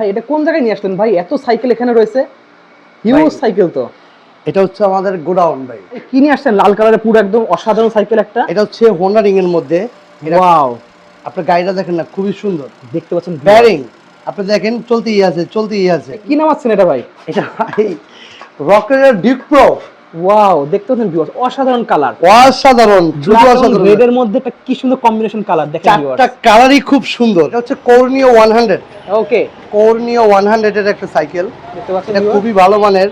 ভাই এটা কোন জায়গায় নিয়ে আসলেন? ভাই এত সাইকেল এখানে রয়েছে। হিউজ সাইকেল তো। এটা হচ্ছে আমাদের গোডাউন ভাই। কি নিয়ে আসছেন? লাল কালারের পুরো একদম অসাধারণ সাইকেল একটা। এটা হচ্ছে হোন্ডা রিং এর মধ্যে। ওয়াও আপনার গাড়িটা দেখেন না খুবই সুন্দর। দেখতে পাচ্ছেন ব্যারিং আপনি দেখেন চলতেই আছে চলতেই আছে। কি নাম নামাচ্ছেন এটা ভাই? এটা ভাই রকেটের ডিপ প্রো ওয়াও দেখতে পাচ্ছেন ভিউয়ার্স অসাধারণ কালার অসাধারণ অসাধারণ। রেড এর মধ্যে একটা কি সুন্দর কম্বিনেশন কালার দেখেন চারটা কালারই খুব সুন্দর। এটা হচ্ছে কর্নিও ওয়ান হান্ড্রেড ওকে কর্নিও ওয়ান হান্ড্রেডের একটা সাইকেল দেখতে পাচ্ছেন এটা খুবই ভালো মানের।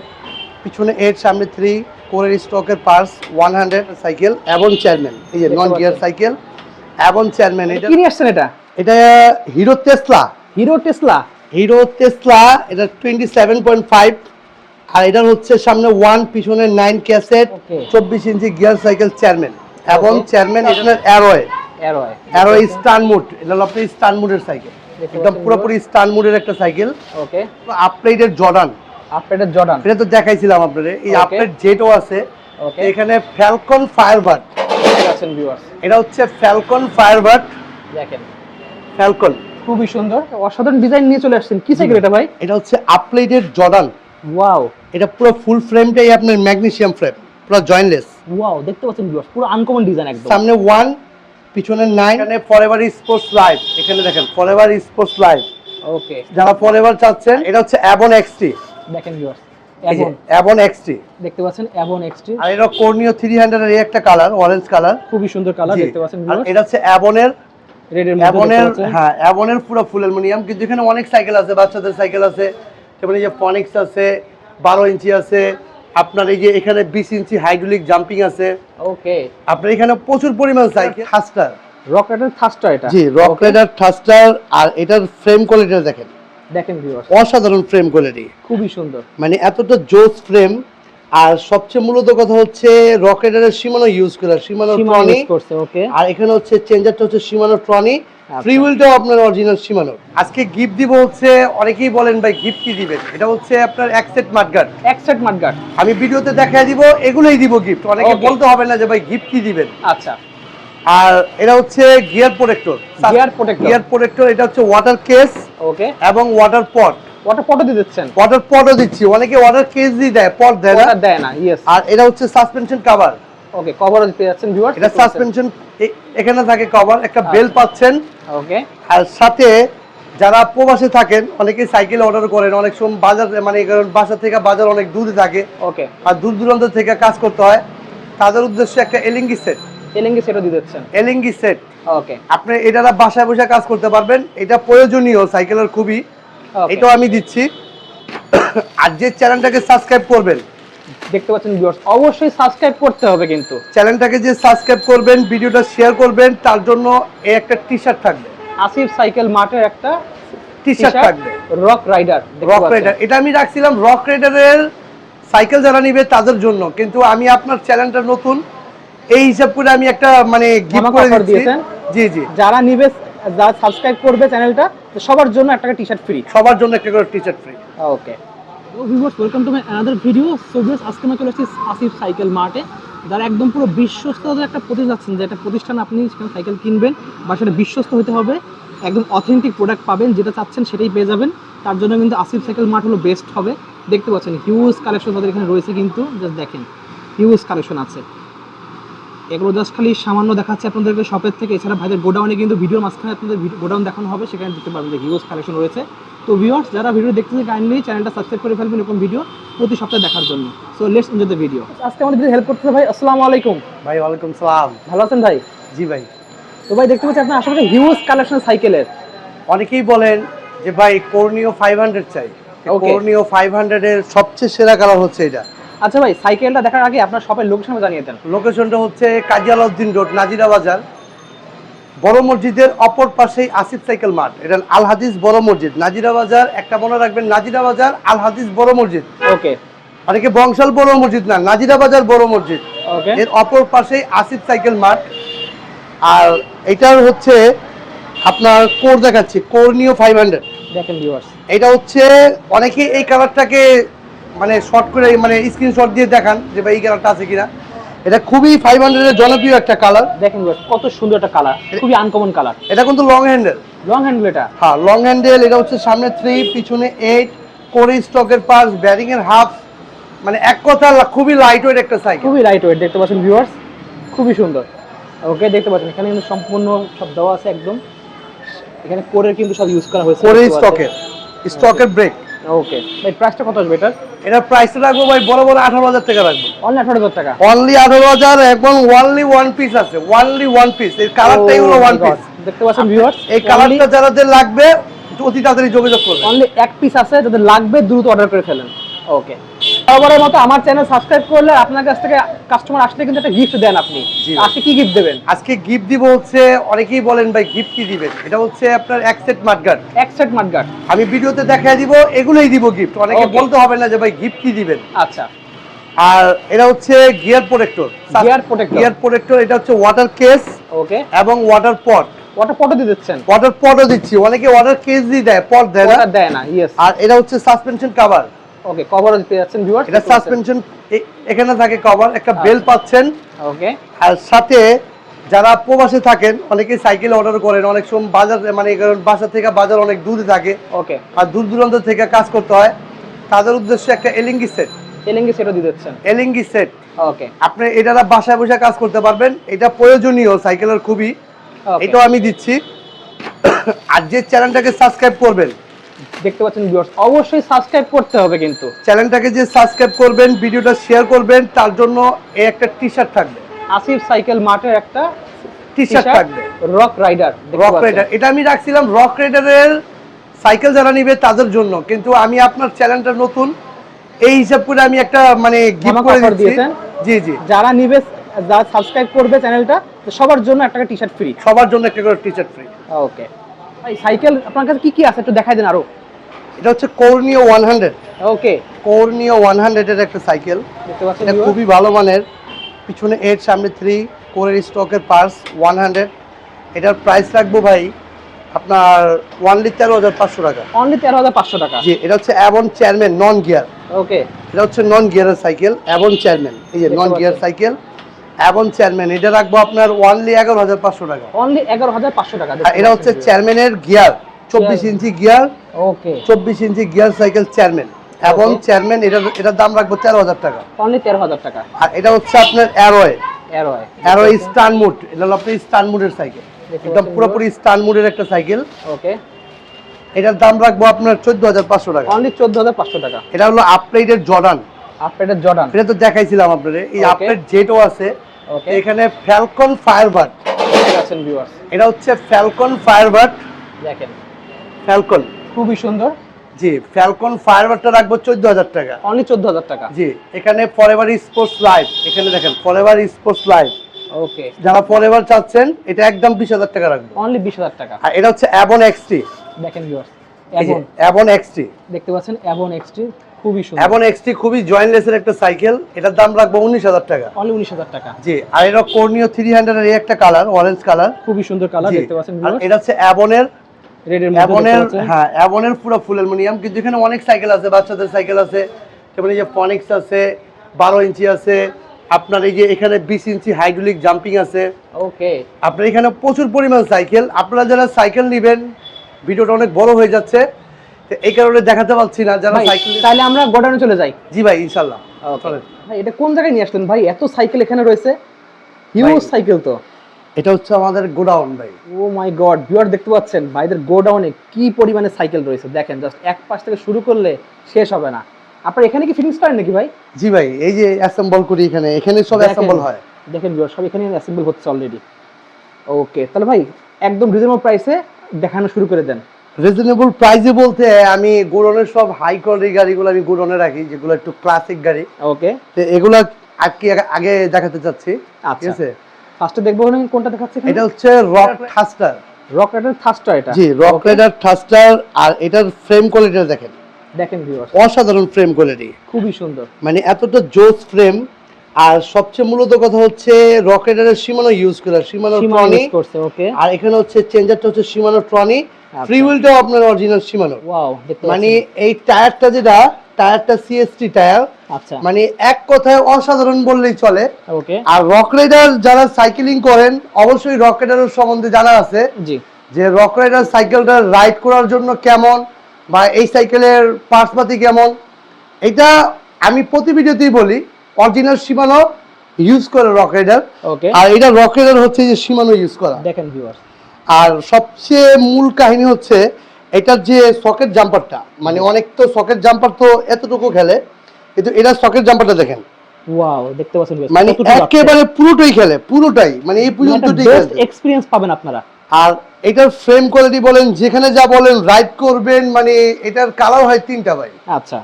পিছনে এইট সামনে থ্রি কোরের স্টকের পার্স ওয়ান হান্ড্রেড সাইকেল এবং চেয়ারম্যান এই যে নন গিয়ার সাইকেল এবং চেয়ারম্যান এটা কি নিয়ে আসছেন এটা? এটা Hero Tesla Hero Tesla Hero Tesla এটা টোয়েন্টি সেভেন পয়েন্ট ফাইভ আর এটার হচ্ছে সামনে ওয়ান পিছনে নাইন ক্যাসেট চব্বিশ ইঞ্চি গিয়ার সাইকেল চেয়ারম্যান এবং চেয়ারম্যান এখানে অ্যারোয় অ্যারোয় অ্যারো স্টান মুড এটা হলো আপনার স্টান মুডের সাইকেল একদম পুরোপুরি স্টান মুডের একটা সাইকেল ওকে আপগ্রেডের জর্ডান এটা তো দেখাইছিলাম আপনাদের। এই জেটও আছে। এখানে ফ্যালকন ফায়ারবার্ড দেখতে ভিউয়ার্স এটা হচ্ছে ফ্যালকন ফায়ারবার্ড দেখেন। ফ্যালকন খুবই সুন্দর। অসাধারণ ডিজাইন নিয়ে চলে আসছেন। কি সাইকেল এটা ভাই? এটা হচ্ছে আপগ্রেডের জর্ডান ওয়াও এটা পুরো ফুল ফ্রেমটাই আপনার ম্যাগনেসিয়াম ফ্রেম পুরো জয়েন্টলেস ওয়াও দেখতে পাচ্ছেন ভিউয়ার্স পুরো আনকমন ডিজাইন একদম। সামনে ওয়ান পিছনে নাইন এখানে ফরএভার স্পোর্টস লাইভ এখানে দেখেন ফরএভার স্পোর্টস লাইভ ওকে যারা ফরএভার চাচ্ছেন এটা হচ্ছে অ্যাবন এক্সটি দেখেন ভিউয়ার্স অ্যাবন এক্সটি দেখতে পাচ্ছেন অ্যাভন এক্সট্রি আর এটা কর্নিও থ্রি হান্ড্রেড এর একটা কালার অরেঞ্জ কালার খুবই সুন্দর কালার দেখতে পাচ্ছেন আর এটা হচ্ছে অ্যাবনের মধ্যে হ্যাঁ অ্যাবনের পুরো ফুল অ্যালুমিনিয়াম কিন্তু এখানে অনেক সাইকেল আছে বাচ্চাদের সাইকেল আছে। যেমন এই যে ফনিক্স আছে বারো ইঞ্চি আছে আপনার এই যে এখানে বিশ ইঞ্চি হাইড্রোলিক জাম্পিং আছে। ওকে আপনার এখানে প্রচুর পরিমাণ সাইকেল থাস্টার রকেটের থাস্টার এটা? জি রক রাইডার থাস্টার আর এটার ফ্রেম কোয়ালিটিটা দেখেন। দেখেন অসাধারণ ফ্রেম কোয়ালিটি খুবই সুন্দর। মানে এতটা জোস ফ্রেম আর সবচেয়ে মূলত কথা হচ্ছে রক রাইডারের সীমানো ইউজ করা সীমানো ট্রনি করছে ওকে আর এখানে হচ্ছে চেঞ্জারটা হচ্ছে সীমানো ট্রনি। ফ্রি হুইলটাও আপনার অরিজিনাল সীমানো আজকে গিফট দিব হচ্ছে অনেকেই বলেন ভাই গিফট কি দিবেন? এটা হচ্ছে আপনার এক সেট মাঠগার্ড এক সেট আমি ভিডিওতে দেখাই দিব এগুলোই দিব গিফট অনেকে বলতে হবে না যে ভাই গিফট কি দিবেন। আচ্ছা। আর এটা হচ্ছে gear protector Gear protector। Gear protector এটা হচ্ছে ওয়াটার কেস ওকে এবং ওয়াটার পট ওটা ফটো দিয়ে দিচ্ছেন? ওয়াটার পটও দিচ্ছি। অনেকে কেস দিয়ে দেয় পট দেয় না? দেয় না ইয়েস আর এটা হচ্ছে সাসপেনশন কভার ওকে কভারও দিতে যাচ্ছেন ভিউয়ার্স এটা সাসপেনশন এখানে থাকে কভার একটা বেল আচ্ছা। পাচ্ছেন। ওকে আর সাথে যারা প্রবাসে থাকেন অনেকেই সাইকেল অর্ডার করেন অনেক সময় বাজার মানে কারণ বাসা থেকে বাজার অনেক দূরে থাকে। ওকে আর দূর দূরান্ত থেকে কাজ করতে হয়। তাদের উদ্দেশ্যে একটা এলিঙ্গি সেট এলিঙ্গি সেটও দিয়ে দিচ্ছেন? এলিঙ্গি সেট ওকে আপনি এটা বাসায় বসে কাজ করতে পারবেন। এটা প্রয়োজনীয় সাইকেলের খুবই। এটাও আমি দিচ্ছি। আর যে চ্যানেলটাকে সাবস্ক্রাইব করবেন দেখতে পাচ্ছেন ভিউয়ার্স অবশ্যই সাবস্ক্রাইব করতে হবে কিন্তু। চ্যানেলটাকে যে সাবস্ক্রাইব করবেন ভিডিওটা শেয়ার করবেন তার জন্য এই একটা টি শার্ট থাকবে। আসিফ সাইকেল মার্টের একটা টি শার্ট থাকবে। রক রাইডার রক রাইডার এটা আমি রাখছিলাম রক রাইডারের সাইকেল যারা নিবে তাদের জন্য। কিন্তু আমি আপনার চ্যানেলটা নতুন এই হিসাব করে আমি একটা মানে গিফট করে দিচ্ছি। জি জি। যারা নিবে যারা সাবস্ক্রাইব করবে চ্যানেলটা সবার জন্য একটা টি শার্ট ফ্রি সবার জন্য একটা করে T shirt free okay viewers welcome to my another video so viewers আজকে আমি চলে এসেছি আসিফ সাইকেল মার্টে যারা একদম পুরো বিশ্বস্ততার একটা প্রতিষ্ঠান যাচ্ছেন যে একটা প্রতিষ্ঠান আপনি সেখানে সাইকেল কিনবেন বা সেটা বিশ্বস্ত হতে হবে একদম অথেন্টিক প্রোডাক্ট পাবেন যেটা চাচ্ছেন সেটাই পেয়ে যাবেন। তার জন্য কিন্তু আসিফ সাইকেল মার্ট হলো বেস্ট হবে। দেখতে পাচ্ছেন হিউজ কালেকশন তাদের এখানে রয়েছে কিন্তু জাস্ট দেখেন হিউজ কালেকশন আছে। এগুলো জাস্ট খালি সামান্য দেখাচ্ছে আপনাদেরকে শপের থেকে। এছাড়া ভাইদের গোডাউনে কিন্তু ভিডিওর মাঝখানে আপনাদের গোডাউন দেখানো হবে সেখানে দেখতে পারবেন যে হিউজ কালেকশন রয়েছে। তো ভিউয়ার্স যারা ভিডিও দেখতেছে কাইন্ডলি চ্যানেলটা সাবস্ক্রাইব করে ফেলবেন এরকম ভিডিও প্রতি সপ্তাহে দেখার জন্য। So let's enjoy the video আজকে আমাদের হেল্প করতেছে ভাই আসসালামু আলাইকুম। ভাই ওয়ালাইকুম সালাম। ভালো আছেন ভাই? জি ভাই। তো ভাই দেখতে পাচ্ছি আপনার আশেপাশে হিউজ কালেকশন সাইকেলের অনেকেই বলেন যে ভাই কর্নিও ফাইভ হান্ড্রেড চাই. কর্নিও ফাইভ হান্ড্রেডের সবচেয়ে সেরা কালার হচ্ছে এটা। আচ্ছা ভাই সাইকেলটা দেখার আগে আপনার শপের লোকেশন জানিয়ে দেন। লোকেশনটা হচ্ছে কাজী আলাউদ্দিন রোড নাজিরা বাজার বড় মসজিদের অপর পাশেই আসিফ সাইকেল মাঠ। এটা আল হাদিস বড় মসজিদ নাজিরা বাজার একটা মনে রাখবেন নাজিরা বাজার আল হাদিস বড় মসজিদ। ওকে। অনেকে বংশাল বড় মসজিদ না নাজিরা বাজার বড় মসজিদ। ওকে। এর অপর পাশেই আসিফ সাইকেল মাঠ। আর এটার হচ্ছে আপনার কোর দেখাচ্ছি কোর নিও ফাইভ হান্ড্রেড দেখেন ভিউয়ার্স এটা হচ্ছে অনেকে এই কালারটাকে মানে শর্ট করে মানে স্ক্রিনশট দিয়ে দেখান যে ভাই এই কালারটা আছে কিনা। এটা খুবই ফাইভ হান্ড্রেডের জনপ্রিয় একটা কালার দেখেন কত সুন্দর একটা কালার খুবই আনকমন কালার এটা কিন্তু লং হ্যান্ডেল লং হ্যান্ডেল এটা? হ্যাঁ লং হ্যান্ডেল এটা হচ্ছে সামনে থ্রি পিছনে এইট কোরে স্টকের পার্স ব্যারিং এর হাফ মানে এক কথা খুবই লাইট ওয়েট একটা সাইকেল খুবই লাইট ওয়েট দেখতে পাচ্ছেন ভিউয়ার্স খুবই সুন্দর। ওকে দেখতে পাচ্ছেন এখানে কিন্তু সম্পূর্ণ সব দেওয়া আছে একদম। এখানে কোরের কিন্তু সব ইউজ করা হয়েছে কোরে স্টকের স্টকের ব্রেক ওকে ভাই প্রাইসটা কত আসবে এটার? এটা প্রাইসটা রাখব ভাই বড় বড় আঠারো হাজার টাকা রাখব। অনলি আঠারো হাজার টাকা? অনলি আঠারো হাজার এবং ওয়ানলি ওয়ান পিস আছে অনলি ওয়ান পিস এই কালারটাই হলো Oh ওয়ান পিস দেখতে পাচ্ছেন ভিউয়ার্স এই কালারটা যাদের লাগবে অতি তাড়াতাড়ি যোগাযোগ করবে। অনলি এক পিস আছে যাদের লাগবে দ্রুত অর্ডার করে ফেলেন। ওকে সবারের মতো আমার চ্যানেল সাবস্ক্রাইব করলে আপনার কাছ থেকে কাস্টমার আসলে কিন্তু একটা গিফট দেন আপনি। আজকে কি গিফট দেবেন? আজকে গিফট দিব হচ্ছে অনেকেই বলেন ভাই গিফট কি দিবেন? এটা হচ্ছে আপনার এক সেট মাঠগার্ড এক সেট মাঠগার্ড আমি ভিডিওতে দিব এগুলোই দিব গিফট অনেকে বলতে হবে না যে ভাই গিফট কি দিবেন? আচ্ছা। আর এটা হচ্ছে gear protector Gear protector। Gear protector এটা হচ্ছে ওয়াটার কেস ওকে এবং ওয়াটার পট ওটা ফটো দিয়ে দিচ্ছেন? ওয়াটার পটও দিচ্ছি। অনেকে ওয়াটার কেস দিয়ে দেয় পট দেয় না। দেয় না ইয়েস আর এটা হচ্ছে সাসপেনশন কভার ওকে কভারও পেয়ে যাচ্ছেন ভিউয়ার্স এটা সাসপেনশন এখানে থাকে কভার একটা বেল আচ্ছা। পাচ্ছেন। ওকে আর সাথে যারা প্রবাসে থাকেন অনেকে সাইকেল অর্ডার করেন অনেক সময় বাজার মানে কারণ বাসা থেকে বাজার অনেক দূরে থাকে। ওকে আর দূর দূরান্ত থেকে কাজ করতে হয়। তাদের উদ্দেশ্যে একটা এলিঙ্গি সেট এলিঙ্গি সেটও দিয়ে দিচ্ছেন এলিঙ্গি সেট ওকে আপনি এটা বাসায় বসে কাজ করতে পারবেন। এটা প্রয়োজনীয় সাইকেলের খুবই। এটাও আমি দিচ্ছি। আর যে চ্যানেলটাকে সাবস্ক্রাইব করবেন দেখতে পাচ্ছেন ভিউয়ার্স অবশ্যই সাবস্ক্রাইব করতে হবে কিন্তু। চ্যানেলটাকে যে সাবস্ক্রাইব করবেন ভিডিওটা শেয়ার করবেন তার জন্য এই একটা টি শার্ট থাকবে। আসিফ সাইকেল মার্টের একটা টি শার্ট থাকবে। রক রাইডার রক রাইডার এটা আমি রাখছিলাম রক রাইডারের সাইকেল যারা নিবে তাদের জন্য। কিন্তু আমি আপনার চ্যানেলটা নতুন এই হিসাব করে আমি একটা মানে গিফট করে দিয়েছেন? জি জি। যারা নিবে যারা সাবস্ক্রাইব করবে চ্যানেলটা সবার জন্য একটা টি শার্ট ফ্রি সবার জন্য একটা করে টি শার্ট ফ্রি ওকে ভাই সাইকেল আপনার কাছে কি কি আছে একটু দেখাই দেন আরও। এটা হচ্ছে কোরনিও ওয়ান হান্ড্রেড ওকে। কোরনিও ওয়ান হান্ড্রেডের একটা সাইকেল। দেখতে পাচ্ছেন এটা খুবই ভালো মানের। পিছনে এইট সামনে থ্রি কোরের স্টকের পার্স ওয়ান হান্ড্রেড এটার প্রাইস রাখব ভাই আপনার ওয়ানলি তেরো হাজার পাঁচশো টাকা। অনলি তেরো হাজার পাঁচশো টাকা। জি এটা হচ্ছে অ্যাবন চেয়ারম্যান নন গিয়ার ওকে। এটা হচ্ছে নন গিয়ারের সাইকেল অ্যাবন চেয়ারম্যান এই যে নন গিয়ার সাইকেল। অ্যাবন চেয়ারম্যান এটা রাখব আপনার ওয়ানলি এগারো হাজার পাঁচশো টাকা। অনলি এগারো হাজার পাঁচশো টাকা এটা হচ্ছে চেয়ারম্যানের গিয়ার চব্বিশ ইঞ্চি গিয়ার ওকে চব্বিশ ইঞ্চি গিয়ার সাইকেল চেয়ারম্যান এবং চেয়ারম্যান এটা এটার দাম রাখব তেরো হাজার টাকা। অনলি তেরো হাজার টাকা। আর এটা হচ্ছে আপনার অ্যারোয়ে এরো অ্যারোয়ে স্টান মুড এটা হলো আপনার স্টান মুডের সাইকেল একদম পুরোপুরি স্টান মুডের একটা সাইকেল ওকে এটার দাম রাখব আপনার চোদ্দ হাজার পাঁচশো টাকা। অনলি চোদ্দ হাজার পাঁচশো টাকা। এটা হলো আপডেটের জর্ডান আপনাদের জর্ডান এটা তো দেখাইছিলাম আপনাদের এই. আপডেট জেটও আছে এখানে ফ্যালকন ফায়ারবার্ড পাচ্ছেন ভিউয়ার্স এটা হচ্ছে ফ্যালকন ফায়ারবার্ড দেখেন। ফ্যালকন খুবই সুন্দর। জি ফ্যালকন ফায়ারবার্ডটা রাখব চোদ্দ হাজার টাকা। অনলি চোদ্দ হাজার টাকা। জি এখানে ফরএভার স্পোর্টস লাইভ এখানে দেখেন ফরএভার স্পোর্টস লাইভ ওকে যারা ফরএভার চাচ্ছেন এটা একদম বিশ হাজার টাকা রাখব। অনলি বিশ হাজার টাকা। আর এটা হচ্ছে অ্যাবন এক্সটি দেখেন ভিউয়ার্স এবং অ্যাবন এক্সটি দেখতে পাচ্ছেন অ্যাবন এক্সটি খুবই সুন্দর। এক্সটি খুবই জয়েন্টলেসের একটা সাইকেল এটার দাম রাখব উনিশ হাজার টাকা। অনলি উনিশ হাজার টাকা। জি আর এটা কর্নিও থ্রি হান্ড্রেড এর একটা কালার অরেঞ্জ কালার খুবই সুন্দর কালার দেখতে পাচ্ছেন আর এটা হচ্ছে অ্যাবনের রেডের মধ্যে দেখতে অ্যাবনের পাচ্ছেন। হ্যাঁ অ্যাবনের পুরো ফুল অ্যালুমিনিয়াম কিন্তু এখানে অনেক সাইকেল আছে বাচ্চাদের সাইকেল আছে। যেমন এই যে ফনিক্স আছে বারো ইঞ্চি আছে। আপনার এই যে এখানে বিশ ইঞ্চি হাইড্রোলিক জাম্পিং আছে। ওকে আপনার এখানে প্রচুর পরিমাণ সাইকেল আপনারা যারা সাইকেল নেবেন ভিডিওটা অনেক বড় হয়ে যাচ্ছে। এই কারণে দেখাতে পাচ্ছি না যারা সাইকেল তাহলে আমরা গোডাউনে চলে যাই। জি ভাই ইনশাল্লাহ চলেন। ভাই এটা কোন জায়গায় নিয়ে আসলেন? ভাই এত সাইকেল এখানে রয়েছে। হিউজ সাইকেল তো। এটা হচ্ছে আমাদের গোডাউন ভাই। ও মাই গড ভিউয়ার দেখতে পাচ্ছেন? ভাইদের গোডাউনে কি পরিমাণে সাইকেল রয়েছে? দেখেন জাস্ট এক পাশ থেকে শুরু করলে শেষ হবে না। আপনার এখানে কি ফিটিংস করেন নাকি ভাই? জি ভাই এই যে অ্যাসেম্বল করি এখানে এখানে সব অ্যাসেম্বল হয়। দেখেন ভিউয়ার সব এখানে অ্যাসেম্বল হচ্ছে অলরেডি ওকে তাহলে ভাই একদম রিজনেবল প্রাইসে দেখানো শুরু করে দেন। রিজনেবল প্রাইসে বলতে আমি গোডাউনের সব হাই কোয়ালিটি গাড়িগুলো আমি গুড়নে রাখি যেগুলো একটু ক্লাসিক গাড়ি। ওকে তো এগুলা আজকে আগে দেখাতে চাচ্ছি। ঠিক আচ্ছা আছে ফার্স্টে দেখব কোনটা দেখাচ্ছে এটা হচ্ছে rock thruster rock rider thruster এটা। জি রক. রাইডার থাস্টার আর এটার ফ্রেম কোয়ালিটি দেখেন। দেখেন ভিউয়ার অসাধারণ ফ্রেম কোয়ালিটি খুবই সুন্দর। মানে এতটা জোস ফ্রেম আর সবচেয়ে মূলত কথা হচ্ছে রক রাইডারের সীমানো ইউজ করা। সীমানো সীমা ট্রনি আর এখানে হচ্ছে চেঞ্জারটা হচ্ছে সীমানো ট্রনি। ফ্রি হুইলটাও আপনার অরিজিনাল সীমানো। মানে এই টায়ারটা যেটা টায়ারটা সিএসটি টায়ার আচ্ছা। মানে এক কথায় অসাধারণ বললেই চলে। ওকে আর রক রাইডার যারা সাইকেলিং করেন অবশ্যই রক রাইডারের সম্বন্ধে জানা আছে। জি। যে রক রাইডার সাইকেলটা রাইড করার জন্য কেমন বা এই সাইকেলের পার্টসপাতি কেমন। এটা আমি প্রতি ভিডিওতেই বলি অরিজিনাল সীমানো ইউজ করে রক রাইডার ওকে আর এটা রক রাইডার হচ্ছে যে সীমানো ইউজ করা। দেখেন ভিউয়ার্স আর সবচেয়ে মূল কাহিনী হচ্ছে এটার যে সকেট জাম্পারটা মানে অনেক তো সকেট জাম্পার তো এতটুকু খেলে কিন্তু এটার সকেট জাম্পারটা দেখেন। ওয়াও দেখতে পাচ্ছেন মানে একেবারে পুরোটাই খেলে পুরোটাই মানে এই পর্যন্তটাই বেস্ট এক্সপিরিয়েন্স পাবেন আপনারা। আর এটার ফ্রেম কোয়ালিটি বলেন যেখানে যা বলেন রাইড করবেন মানে এটার কালার হয় তিনটা ভাই। আচ্ছা।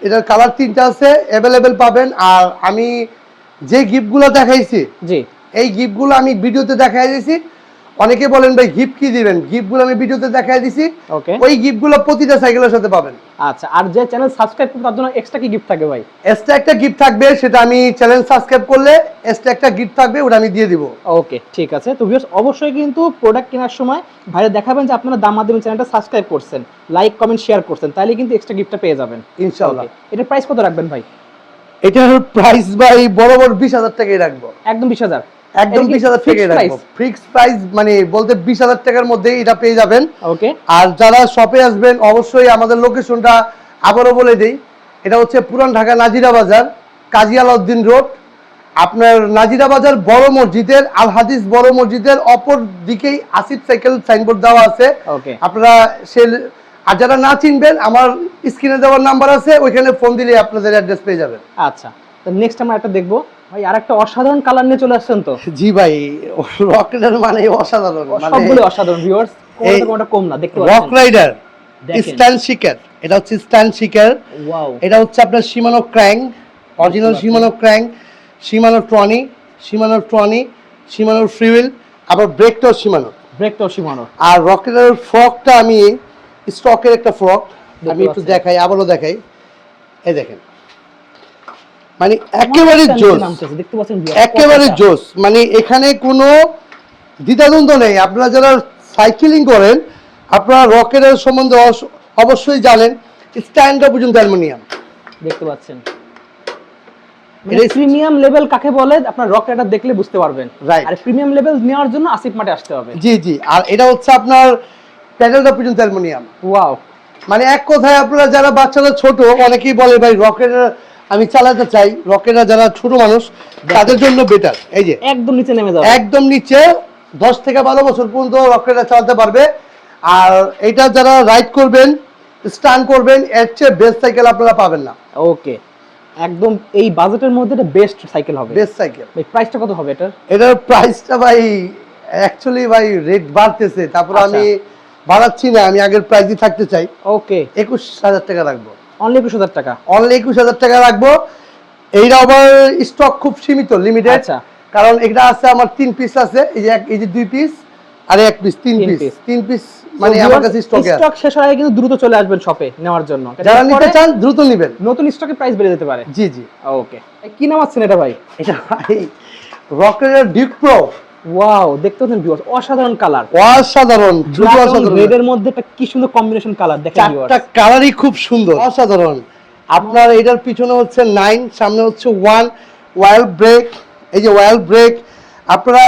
এটার কালার তিনটা আছে অ্যাভেলেবেল পাবেন। আর আমি যে গিফটগুলো দেখাইছি জি। এই গিফটগুলো আমি ভিডিওতে দেখাই দিয়েছি। অনেকে বলেন ভাই গিফট কি দিবেন? গিফটগুলো আমি ভিডিওতে দেখাই দিছি। ওকে ওই গিফটগুলো প্রতিটা সাইকেলের সাথে পাবেন। আচ্ছা আর যে চ্যানেল সাবস্ক্রাইব করবে তার জন্য এক্সট্রা কি গিফট থাকে ভাই? এক্সট্রা একটা গিফট থাকবে সেটা আমি চ্যানেল সাবস্ক্রাইব করলে এক্সট্রা একটা গিফট থাকবে ওটা আমি দিয়ে দিব। ওকে ঠিক আছে। তো ভিউয়ার্স অবশ্যই কিন্তু প্রোডাক্ট কেনার সময় ভাইরা দেখাবেন যে আপনারা দাম মাধ্যমে চ্যানেলটা সাবস্ক্রাইব করছেন লাইক কমেন্ট শেয়ার করছেন তাহলে কিন্তু এক্সট্রা গিফটটা পেয়ে যাবেন। ইনশাআল্লাহ। এটা প্রাইস কত রাখবেন ভাই? এটার প্রাইস ভাই বরাবর বিশ হাজার টাকাই রাখব। একদম বিশ হাজার। একদম বিশ হাজার টাকাই রাখব ফিক্স প্রাইস মানে বলতে বিশ হাজার টাকার মধ্যে এটা পেয়ে যাবেন। ওকে আর যারা শপে আসবেন অবশ্যই আমাদের লোকেশনটা আবারও বলে দিই। এটা হচ্ছে পুরান ঢাকা নাজিরা বাজার কাজী আলাউদ্দিন রোড। আপনার নাজিরা বাজার বড় মসজিদের আল হাদিস বড় মসজিদের অপর দিকেই আসিফ সাইকেল সাইনবোর্ড দেওয়া আছে। ওকে আপনারা সে আর যারা না চিনবেন আমার স্ক্রিনে দেওয়ার নাম্বার আছে ওইখানে ফোন দিলে আপনাদের অ্যাড্রেস পেয়ে যাবেন। আচ্ছা তো নেক্সট আমরা একটা দেখব। ভাই আর একটা অসাধারণ কালার নিয়ে চলে আসছেন তো। জি ভাই রকেটের মানে অসাধারণ সবগুলো অসাধারণ ভিউয়ার্স কোনটা কম না দেখতে রক রাইডার। স্ট্যান্ড শিকার এটা হচ্ছে স্ট্যান্ড শিকার ওয়াও এটা হচ্ছে আপনার Shimano crank original Shimano crank Shimano Tourney Shimano Tourney Shimano freewheel আবার ব্রেকটাও সীমানো ব্রেকটাও সীমানো আর রকেটের ফ্রকটা আমি স্টকের একটা ফ্রক আমি একটু দেখাই আবারও দেখাই। এই দেখেন। মানে একেবারে জোস viewers, একেবারে। জোস মানে এখানে কোনো দ্বিধাদ্বন্দ্ব নেই। আপনারা যারা সাইকেলিং করেন আপনারা রকেটের সম্বন্ধে অবশ্যই জানেন স্ট্যান্ডটা পর্যন্ত অ্যালুমিনিয়াম। দেখতে পাচ্ছেন। প্রিমিয়াম লেভেল কাকে বলে? আপনার রক রাইডার দেখলে বুঝতে পারবেন। Right. আর প্রিমিয়াম লেভেল নেওয়ার জন্য আসিফ মাঠে আসতে হবে। জি জি। আর এটা হচ্ছে আপনার প্যাডেলটা পর্যন্ত অ্যালুমিনিয়াম। ওয়াও। মানে এক কথায় আপনারা যারা বাচ্চারা ছোট অনেকেই বলে ভাই রকেট আমি চালাতে চাই রকেটরা যারা ছোট মানুষ তাদের জন্য বেটার এই যে একদম নিচে নেমে যাবে। একদম নিচে দশ থেকে বারো বছর পর্যন্ত রকেটটা চালাতে পারবে। আর এটা যারা রাইড করবেন স্টান করবেন এর চেয়ে বেস্ট সাইকেল আপনারা পাবেন না। ওকে। একদম এই বাজেটের মধ্যে এটা বেস্ট সাইকেল হবে। বেস্ট সাইকেল ভাই প্রাইসটা কত হবে এটার? এটার প্রাইসটা ভাই অ্যাকচুয়ালি ভাই রেট বাড়তেছে। তারপর আচ্ছা। আমি বাড়াচ্ছি না আমি আগের প্রাইসই থাকতে চাই। ওকে। একুশ হাজার টাকা রাখব। অনলি একুশ হাজার টাকা। অনলি একুশ হাজার টাকা রাখব। এইটা আবার স্টক খুব সীমিত লিমিটেড আচ্ছা। কারণ এটা আছে আমার তিন পিস আছে এই যে এই যে দুই পিস আর এক পিস তিন পিস তিন পিস মানে আমার কাছে স্টকে স্টক শেষ হয়ে গেলে কিন্তু দ্রুত চলে আসবেন শপে নেওয়ার জন্য। যারা নিতে চান দ্রুত নেবেন। নতুন স্টকে প্রাইস বেড়ে যেতে পারে। জি জি। ওকে কি নাম আছেন এটা ভাই? এটা ভাই রকেটের ডিপ প্রো ওয়াও দেখতে পাচ্ছেন ভিউয়ার্স অসাধারণ কালার অসাধারণ দ্রুত অসাধারণ। রেড এর মধ্যে একটা কি সুন্দর কম্বিনেশন কালার দেখেন। চারটা কালারই খুব সুন্দর অসাধারণ। আপনার এটার পিছনে হচ্ছে নাইন সামনে হচ্ছে ওয়ান ওয়াইল ব্রেক এই যে ওয়াইল ব্রেক আপনারা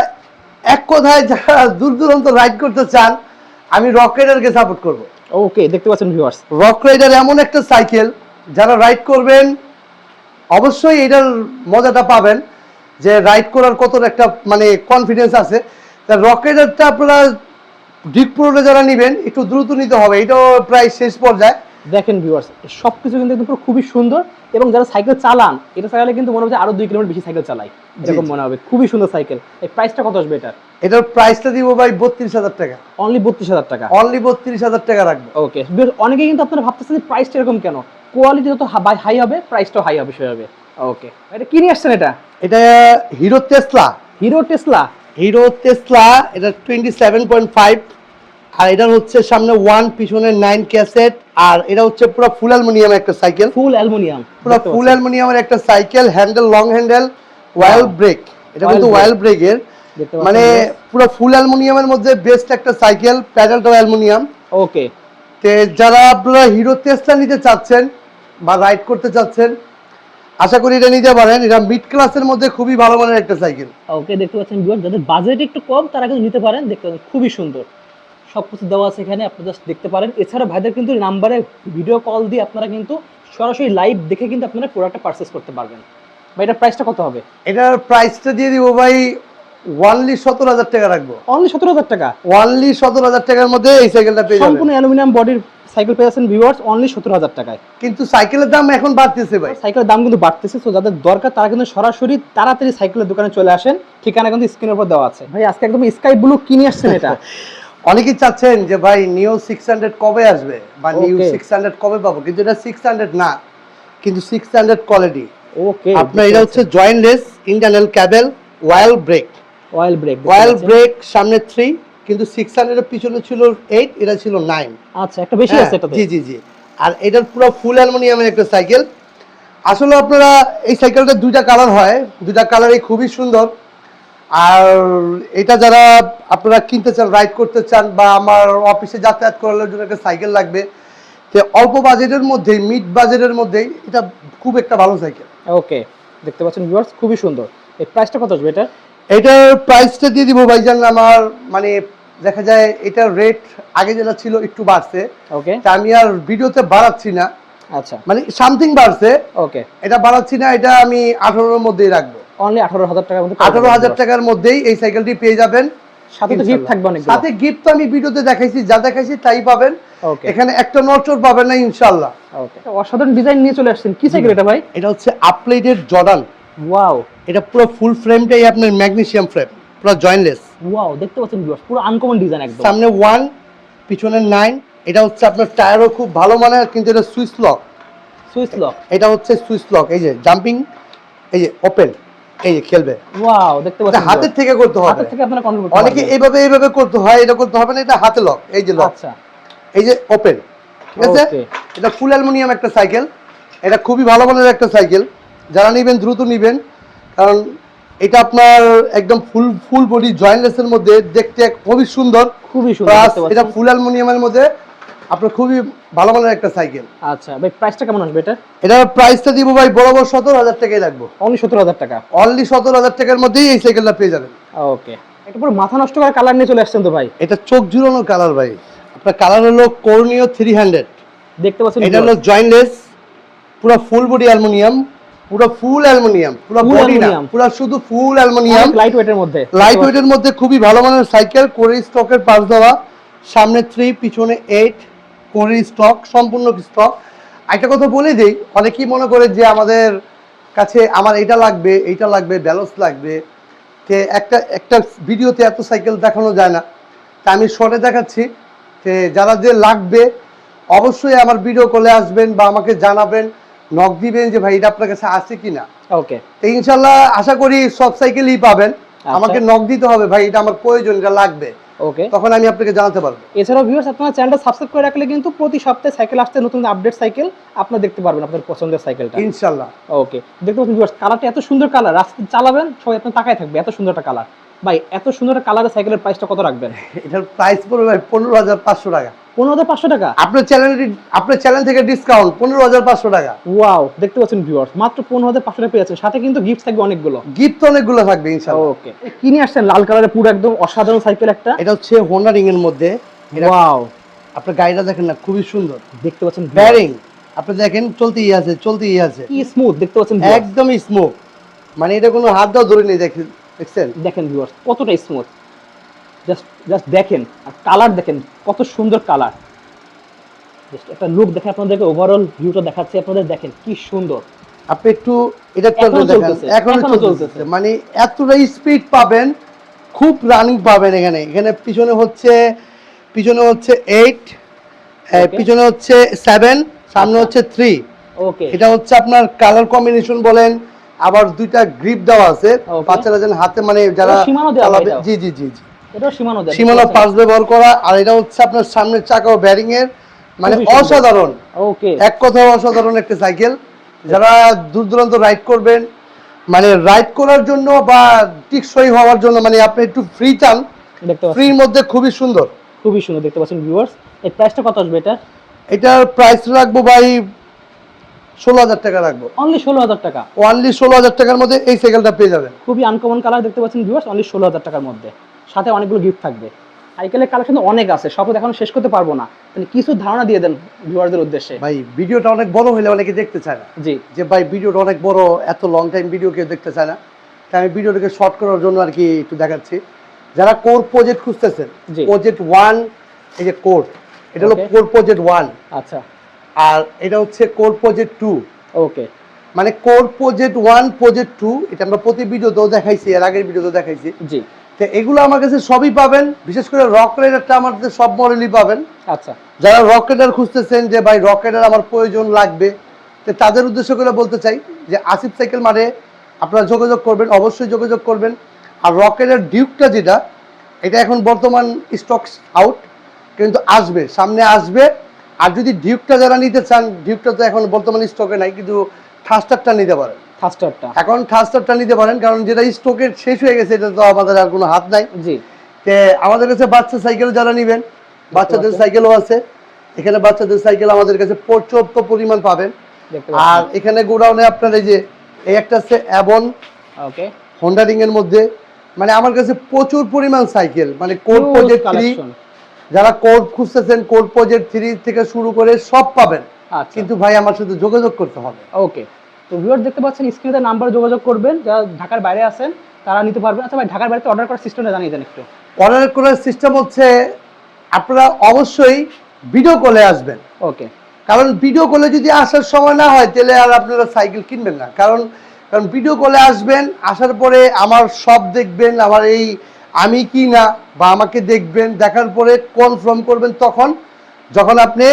এক কথায় যারা দূর দূরান্ত রাইড করতে চান আমি রক রাইডারকে সাপোর্ট করব। ওকে দেখতে পাচ্ছেন ভিউয়ার্স রক রাইডার এমন একটা সাইকেল যারা রাইড করবেন অবশ্যই এটার মজাটা পাবেন। যে রাইড করার কত একটা মানে কনফিডেন্স আছে তা রক রাইডারটা আপনারা ডিপ প্রোটা যারা নেবেন একটু দ্রুত নিতে হবে এটাও প্রায় শেষ পর্যায়ে। দেখেন ভিউয়ার্স সবকিছু কিন্তু একদম পুরো খুবই সুন্দর এবং যারা সাইকেল চালান এটা চালালে কিন্তু মনে যে আরও দুই কিলোমিটার বেশি সাইকেল চালাই যেরকম জি। মনে হবে। খুবই সুন্দর সাইকেল এই প্রাইসটা কত আসবে এটার? এটার প্রাইসটা দিব ভাই বত্রিশ হাজার টাকা। অনলি বত্রিশ হাজার টাকা? অনলি বত্রিশ হাজার টাকা রাখব। ওকে অনেকে কিন্তু আপনারা ভাবতেছেন যে প্রাইসটা এরকম কেন? কোয়ালিটি যত হাই হবে প্রাইসটাও হাই হবে সে হবে। ওকে এটা কি নিয়ে আসছেন এটা? এটা Hero Tesla Hero Tesla Hero Tesla এটা টোয়েন্টি সেভেন পয়েন্ট ফাইভ আর এটার হচ্ছে সামনে ওয়ান পিছনে নাইন ক্যাসেট আর এটা হচ্ছে পুরো ফুল অ্যালুমিনিয়াম একটা সাইকেল ফুল অ্যালুমিনিয়াম পুরো ফুল অ্যালুমিনিয়ামের একটা সাইকেল হ্যান্ডেল লং হ্যান্ডেল ওয়াইল ব্রেক এটা কিন্তু ওয়াইল ব্রেকের মানে পুরো ফুল অ্যালুমিনিয়ামের মধ্যে বেস্ট একটা সাইকেল প্যাডেলটাও অ্যালুমিনিয়াম ওকে তে যারা আপনারা হিরো টেসলা নিতে চাচ্ছেন বা রাইড করতে চাচ্ছেন আশা করি এটা নিতে পারেন। এটা মিড ক্লাসের মধ্যে খুবই ভালো মানের একটা সাইকেল ওকে দেখতে পাচ্ছেন ভিউয়ার যাদের বাজেট একটু কম তারা কিন্তু নিতে পারেন। দেখতে পাচ্ছেন খুবই সুন্দর। সব কিছু দেওয়া আছে এখানে আপনারা জাস্ট দেখতে পারেন। এছাড়া ভাইদের কিন্তু নাম্বারে ভিডিও কল দিয়ে আপনারা কিন্তু সরাসরি লাইভ দেখে কিন্তু আপনারা প্রোডাক্টটা পারচেস করতে পারবেন। ভাই এটার প্রাইসটা কত হবে? এটার প্রাইসটা দিয়ে দিব ভাই ওয়ানলি সতেরো হাজার টাকা রাখব। অনলি সতেরো হাজার টাকা? ওয়ানলি সতেরো হাজার টাকার মধ্যে এই সাইকেলটা পেয়ে যাবেন। সম্পূর্ণ অ্যালুমিনিয়াম বডির সাইকেল পেয়ে যাচ্ছেন ভিউয়ার্স অনলি সতেরো হাজার টাকায়। কিন্তু সাইকেলের দাম এখন বাড়তেছে ভাই। সাইকেলের দাম কিন্তু বাড়তেছে তো যাদের দরকার তারা কিন্তু সরাসরি তাড়াতাড়ি সাইকেলের দোকানে চলে আসেন। ঠিকানা কিন্তু স্ক্রিনের উপর দেওয়া আছে। ভাই আজকে একদম স্কাই ব্লু কিনে আসছেন এটা। অনেকেই চাচ্ছেন যে ভাই নিউ সিক্স হান্ড্রেড কবে আসবে? বা নিউ সিক্স হান্ড্রেড কবে পাবো? কিন্তু এটা সিক্স হান্ড্রেড না। কিন্তু সিক্স হান্ড্রেড কোয়ালিটি ওকে আপনার এটা হচ্ছে জয়েন্টলেস ইন্টারনাল ক্যাবেল ওয়াইল ব্রেক অয়েল ব্রেক ওয়াইল ব্রেক সামনে থ্রি কিন্তু সিক্স হান্ড্রেডের পিছনে ছিল এইট এটা ছিল নাইন আচ্ছা একটা বেশি আছে জি জি জি। আর এটার পুরো ফুল অ্যালুমিনিয়ামের একটা সাইকেল আসলে আপনারা এই সাইকেলটা দুইটা কালার হয়। দুইটা কালারই খুবই সুন্দর। আর এটা যারা আপনারা কিনতে চান রাইড করতে চান বা আমার অফিসে যাতায়াত করার জন্য একটা সাইকেল লাগবে তো অল্প বাজেটের মধ্যেই মিড বাজেটের মধ্যেই এটা খুব একটা ভালো সাইকেল ওকে দেখতে পাচ্ছেন ভিউয়ার্স খুবই সুন্দর। এই প্রাইসটা কত আসবে এটা এটার প্রাইসটা দিয়ে দিব ভাইজান আমার মানে দেখা যায় এটার রেট আগে যেটা ছিল একটু বাড়ছে। ওকে তা আমি আর ভিডিওতে বাড়াচ্ছি না। আচ্ছা। মানে সামথিং বাড়ছে। ওকে এটা বাড়াচ্ছি না এটা আমি আঠারোর মধ্যেই রাখব। অনলি আঠারো হাজার টাকার মধ্যে আঠারো হাজার টাকার মধ্যেই এই সাইকেলটি পেয়ে যাবেন। সাথে তো গিফট থাকবে অনেক সাথে গিফট তো আমি ভিডিওতে দেখাইছি যা দেখাইছি তাই পাবেন। ওকে এখানে একটা নচর পাবেন না ইনশাল্লাহ ওকে অসাধারণ ডিজাইন নিয়ে চলে আসছেন। কি সাইকেল এটা ভাই? এটা হচ্ছে আপলেটেড জর্ডান ওয়াও এটা পুরো ফুল ফ্রেমটাই আপনার ম্যাগনেসিয়াম ফ্রেম পুরো জয়েন্টলেস ওয়াও দেখতে পাচ্ছেন ভিউয়ার্স পুরো আনকমন ডিজাইন একদম। সামনে ওয়ান পিছনে নাইন এটা হচ্ছে আপনার টায়ারও খুব ভালো মানের কিন্তু এটা সুইচ লক সুইচ লক এটা হচ্ছে সুইচ লক এই যে জাম্পিং এই যে ওপেন এই যে খেলবে। ওয়াও দেখতে পাচ্ছেন হাতের থেকে করতে হবে। হাতের থেকে আপনারা কন্ট্রোল করতে অনেকে এইভাবে এইভাবে করতে হয় এটা করতে হবে না এটা হাতে লক এই যে লক আচ্ছা। এই যে ওপেন ঠিক আছে? এটা ফুল অ্যালুমিনিয়াম একটা সাইকেল এটা খুবই ভালো মানের একটা সাইকেল যারা নেবেন দ্রুত নেবেন কারণ এটা আপনার একদম ফুল ফুল বডি জয়েন্টলেসের মধ্যে দেখতে খুবই সুন্দর। খুবই সুন্দর এটা ফুল অ্যালুমিনিয়ামের মধ্যে আপনার খুবই ভালো মানের একটা সাইকেল আচ্ছা ভাই প্রাইসটা কেমন আসবে এটা? এটার প্রাইসটা দিব ভাই বরাবর সতেরো হাজার টাকাই রাখব। অনলি সতেরো হাজার টাকা? অনলি সতেরো হাজার টাকার মধ্যেই এই সাইকেলটা পেয়ে যাবেন। ওকে এটা পুরো মাথা নষ্ট করার কালার নিয়ে চলে আসছেন তো ভাই? এটা চোখ জুড়ানো কালার ভাই। আপনার কালার হলো কর্নিও থ্রি হান্ড্রেড দেখতে পাচ্ছেন এটা হলো জয়েন্টলেস পুরো ফুল বডি অ্যালুমিনিয়াম পুরো ফুল অ্যালুমিনিয়াম পুরো বডি না পুরো শুধু ফুল অ্যালুমিনিয়াম লাইট ওয়েটের মধ্যে। লাইট ওয়েটের মধ্যে খুবই ভালো মানের সাইকেল কোরে স্টকের পাশ দেওয়া সামনে থ্রি পিছনে এইট কোরে স্টক সম্পূর্ণ স্টক একটা কথা বলে দিই অনেকেই মনে করে যে আমাদের কাছে আমার এটা লাগবে এইটা লাগবে ব্যালেন্স লাগবে। যে একটা একটা ভিডিওতে এত সাইকেল দেখানো যায় না। তা আমি শর্টে দেখাচ্ছি। যে যারা যে লাগবে অবশ্যই আমার ভিডিও কলে আসবেন বা আমাকে জানাবেন। নক দিবেন যে ভাই এটা আপনার কাছে আছে কিনা? ওকে। তো ইনশাল্লাহ আশা করি সব সাইকেলই পাবেন। আচ্ছা। আমাকে নক দিতে হবে ভাই এটা আমার প্রয়োজন এটা লাগবে। ওকে। তখন আমি আপনাকে জানাতে পারব। এছাড়াও ভিউয়ার্স আপনারা চ্যানেলটা সাবস্ক্রাইব করে রাখলে কিন্তু প্রতি সপ্তাহে সাইকেল আসতে নতুন আপডেট সাইকেল আপনারা দেখতে পারবেন আপনার পছন্দের সাইকেলটা। ইনশাল্লাহ। ওকে। দেখতে পাচ্ছেন ভিউয়ার্স কালারটা এত সুন্দর কালার রাস্তা চালাবেন সবাই আপনার তাকায় থাকবে এত সুন্দর একটা কালার ভাই এত সুন্দর কালারের সাইকেলের প্রাইসটা কত রাখবেন? এটার প্রাইস পড়বে ভাই পনেরো হাজার পাঁচশো টাকা। পনেরো হাজার পাঁচশো টাকা। আপনার চ্যানেল আপনার চ্যানেল থেকে ডিসকাউন্ট পনেরো হাজার পাঁচশো টাকা। ওয়াও দেখতে পাচ্ছেন ভিউয়ার্স মাত্র পনেরো হাজার পাঁচশো টাকা পেয়ে যাচ্ছেন। সাথে কিন্তু গিফট থাকবে অনেকগুলো। গিফট অনেকগুলো থাকবে ইনশাল্লাহ। ওকে কিনে আসছেন? লাল কালারের পুরো একদম অসাধারণ সাইকেল একটা। এটা হচ্ছে হোন্ডা রিং এর মধ্যে। ওয়াও আপনার গাড়িটা দেখেন না খুবই সুন্দর। দেখতে পাচ্ছেন ব্যারিং আপনি দেখেন চলতেই আছে চলতেই আছে। কি স্মুথ দেখতে পাচ্ছেন একদমই স্মুথ মানে এটা কোনো হাত দাও ধরে নেই দেখেন দেখছেন? দেখেন ভিউয়ার্স কতটা স্মুথ জাস্ট জাস্ট দেখেন আর কালার দেখেন কত সুন্দর কালার জাস্ট একটা লুক দেখে আপনাদেরকে ওভারঅল ভিউটা দেখাচ্ছি আপনাদের দেখেন কি সুন্দর। আপনি একটু এটা একটু এখনও দেখেন চলতেছে। মানে এতটা স্পিড পাবেন খুব রানিং পাবেন এখানে। এখানে পিছনে হচ্ছে পিছনে হচ্ছে এইট পিছনে হচ্ছে সেভেন সামনে আচ্ছা। হচ্ছে থ্রি ওকে এটা হচ্ছে আপনার কালার কম্বিনেশন বলেন আবার দুইটা গ্রিপ দেওয়া আছে. বাচ্চারা যেন হাতে মানে যারা জি জি জি জি। এটাও সীমানো দেয় সীমানা ব্যবহার করা আর এটা হচ্ছে আপনার সামনের চাকা ও ব্যারিং এর মানে। অসাধারণ। ওকে এক কথা অসাধারণ একটা সাইকেল যারা দূর দূরান্ত রাইড করবেন মানে রাইড করার জন্য বা টিকসই হওয়ার জন্য মানে আপনি একটু ফ্রি চান ফ্রির মধ্যে খুবই সুন্দর। খুবই সুন্দর দেখতে পাচ্ছেন ভিউয়ার্স এই প্রাইসটা কত আসবে এটা? এটার প্রাইস রাখব ভাই ষোলো হাজার টাকা রাখব। অনলি ষোলো হাজার টাকা? ওনলি ষোলো হাজার টাকার মধ্যে এই সাইকেলটা পেয়ে যাবেন। খুবই আনকমন কালার দেখতে পাচ্ছেন ভিউয়ার্স অনলি ষোলো হাজার টাকার মধ্যে। সাথে অনেকগুলো গিফট থাকবে। সাইকেলের কালেকশন তো অনেক আছে সব তো দেখানো শেষ করতে পারব না। তাহলে কিছু ধারণা দিয়ে দেন ভিউয়ারদের উদ্দেশ্যে। ভাই ভিডিওটা অনেক বড় হলে অনেকে দেখতে চায় না। জি। যে ভাই ভিডিওটা অনেক বড় এত লং টাইম ভিডিও কেউ দেখতে চায় না। তাই আমি ভিডিওটাকে শর্ট করার জন্য আর কি একটু দেখাচ্ছি। যারা কোর প্রজেক্ট খুঁজতেছেন জি। প্রজেক্ট ওয়ান এই যে কোর এটা হলো কোর প্রজেক্ট ওয়ান আচ্ছা। আর এটা হচ্ছে কোর প্রজেক্ট টু ওকে মানে core project one project two এটা আমরা প্রতি ভিডিওতেও দেখাইছি এর আগের ভিডিওতেও দেখাইছি। জি। তো এগুলো আমার কাছে সবই পাবেন। বিশেষ করে রক রাইডারটা আমার কাছে সব মডেলই পাবেন। আচ্ছা। যারা রক রাইডার খুঁজতেছেন যে ভাই রক রাইডার আমার প্রয়োজন লাগবে তো তাদের উদ্দেশ্য করে বলতে চাই যে আসিফ সাইকেল মাঠে আপনারা যোগাযোগ করবেন অবশ্যই যোগাযোগ করবেন। আর রক রাইডার ডিউকটা যেটা এটা এখন বর্তমান স্টক আউট কিন্তু আসবে সামনে আসবে। আর যদি ডিউকটা যারা নিতে চান ডিউকটা তো এখন বর্তমানে স্টকে নাই কিন্তু থাস্টারটা নিতে পারেন। ফাস্টারটা এখন থাস্টারটা নিতে পারেন কারণ যেটা স্টকে শেষ হয়ে গেছে এটা তো আমাদের আর কোনো হাত নাই। জি। তে আমাদের কাছে বাচ্চা সাইকেল যারা নেবেন বাচ্চাদের সাইকেলও আছে। এখানে বাচ্চাদের সাইকেল আমাদের কাছে পর্যাপ্ত পরিমাণ পাবেন। আর এখানে গোডাউনে আপনার এই যে এই একটা আছে অ্যাবন ওকে। হোন্ডা রিং এর মধ্যে। মানে আমার কাছে প্রচুর পরিমাণ সাইকেল মানে কোড প্রজেক্ট থ্রি যারা কোড খুঁজতেছেন কোড প্রজেক্ট থ্রি থেকে শুরু করে সব পাবেন। আচ্ছা। কিন্তু ভাই আমার সাথে যোগাযোগ করতে হবে। ওকে। তো ভিউয়ার দেখতে পাচ্ছেন স্ক্রিনে নাম্বার যোগাযোগ করবেন যারা ঢাকার বাইরে আছেন তারা নিতে পারবেন। আচ্ছা ভাই ঢাকার বাইরে অর্ডার করার সিস্টেমটা জানিয়ে দেন একটু। অর্ডার করার সিস্টেম হচ্ছে আপনারা অবশ্যই ভিডিও কলে আসবেন। ওকে কারণ ভিডিও কলে যদি আসার সময় না হয় তাহলে আর আপনারা সাইকেল কিনবেন না। কারণ কারণ ভিডিও কলে আসবেন আসার পরে আমার সব দেখবেন আমার এই আমি কি না বা আমাকে দেখবেন দেখার পরে কনফার্ম করবেন তখন যখন আপনি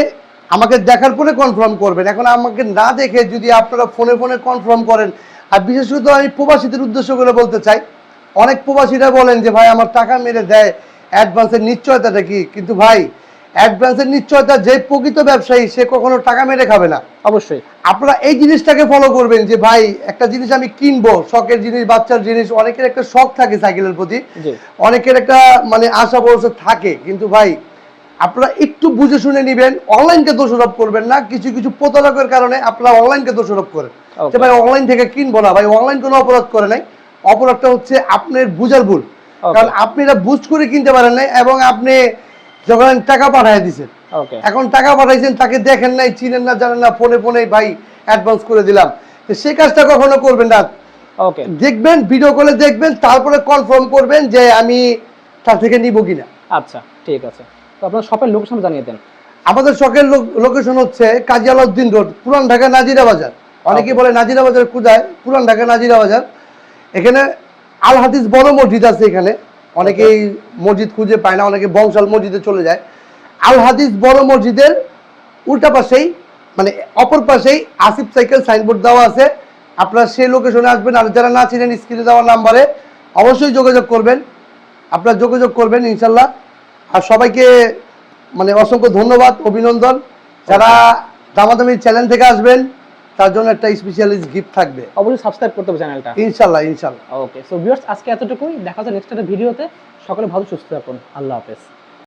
আমাকে দেখার পরে কনফার্ম করবেন। এখন আমাকে না দেখে যদি আপনারা ফোনে ফোনে কনফার্ম করেন আর বিশেষত আমি প্রবাসীদের উদ্দেশ্য করে বলতে চাই অনেক প্রবাসীরা বলেন যে ভাই আমার টাকা মেরে দেয় অ্যাডভান্সের নিশ্চয়তাটা কি? কিন্তু ভাই অ্যাডভান্সের নিশ্চয়তা যে প্রকৃত ব্যবসায়ী সে কখনো টাকা মেরে খাবে না। অবশ্যই। আপনারা এই জিনিসটাকে ফলো করবেন যে ভাই একটা জিনিস আমি কিনবো শখের জিনিস বাচ্চার জিনিস। অনেকের একটা শখ থাকে সাইকেলের প্রতি। অনেকের একটা মানে আশা ভরসা থাকে। কিন্তু ভাই আপনারা একটু বুঝে শুনে নেবেন অনলাইনকে দোষারোপ করবেন না কিছু কিছু প্রতারকের কারণে আপনারা অনলাইনকে দোষারোপ করেন। যে ভাই অনলাইন থেকে কিনবো না ভাই অনলাইন কোনো অপরাধ করে নাই। অপরাধটা হচ্ছে আপনার বুঝার ভুল। কারণ আপনি এটা বুঝ করে কিনতে পারেন নাই এবং আপনি যখন টাকা পাঠিয়ে ওকে এখন টাকা পাঠাইছেন তাকে দেখেন নাই চিনেন না জানেন না ফোনে ফোনে ভাই অ্যাডভান্স করে দিলাম। সেই কাজটা কখনো করবেন না। ওকে দেখবেন ভিডিও কলে দেখবেন তারপরে কনফার্ম করবেন যে আমি তার থেকে নিব কিনা। আচ্ছা ঠিক আছে। তো আপনার শপের লোকেশন জানিয়ে দেন। আমাদের শখের লোকেশন হচ্ছে কাজী আলাউদ্দিন রোড পুরান ঢাকা নাজিরা বাজার অনেকে বলে নাজিরা বাজার কোথায়? পুরান ঢাকা নাজিরা বাজার এখানে আল হাদিস বড় মসজিদ আছে এখানে। অনেকেই মসজিদ খুঁজে পায় না অনেকে বংশাল মসজিদে চলে যায়। আল হাদিস বড় মসজিদের উল্টা পাশেই মানে অপর পাশেই আসিফ সাইকেল সাইনবোর্ড দেওয়া আছে। আপনারা সেই লোকেশনে আসবেন আর যারা না চিনেন স্ক্রিনে দেওয়া নাম্বারে অবশ্যই যোগাযোগ করবেন। আপনারা যোগাযোগ করবেন ইনশাল্লাহ। আর সবাইকে মানে অসংখ্য ধন্যবাদ অভিনন্দন। যারা দামাদামি চ্যানেল থেকে আসবেন তার জন্য একটা স্পেশালিস্ট গিফট থাকবে। অবশ্যই সাবস্ক্রাইব করতে হবে চ্যানেলটা ইনশাল্লাহ ইনশাল্লাহ। ওকে সো ভিউয়ার্স আজকে এতটুকুই। দেখা হচ্ছে নেক্সট একটা ভিডিওতে সকলে ভালো সুস্থ থাকুন। আল্লাহ হাফেজ।